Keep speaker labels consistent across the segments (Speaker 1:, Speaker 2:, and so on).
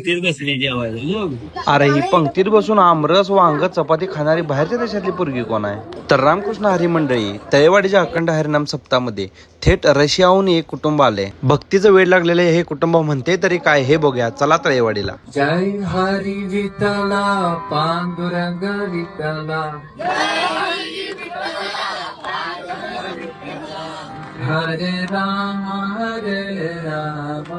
Speaker 1: पंक्तीत बसली जेवायला.
Speaker 2: अरे ही पंक्तीत बसून आमरस वांग चपाती खाणारी बाहेरच्या देशातली पोरगी कोण आहे? तर रामकृष्ण हरी मंडळी तळेवाडीच्या अखंड हरिनाम सप्ताहामध्ये थेट रशियाहून एक कुटुंब आले भक्तीचं वेळ लागलेले हे कुटुंब म्हणते तरी काय हे बघूया. चला तळेवाडीला.
Speaker 3: जय हरी विठला पांडुरंग विठला हरे राम हरे राम.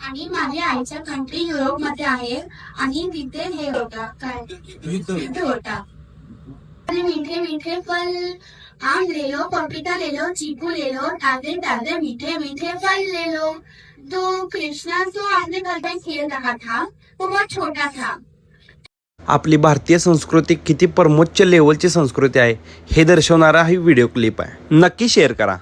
Speaker 4: आणि माझ्या आईच्या कंट्री युरोपमध्ये आहे आणि तिथे हे होता काय? युद्ध होता. अरे मीठे मीठे फल आम ले लो पपीता ले लो चीकू ले लो ताजे ताजे मीठे मीठे फल ले लो तो कृष्णा जो अपने घर पे खेल रहा था वो बहुत छोटा था.
Speaker 2: आपली भारतीय संस्कृती किती परमोच्च लेवलची संस्कृती आहे हे दर्शवणारा ही व्हिडिओ क्लिप आहे. नक्की शेअर करा.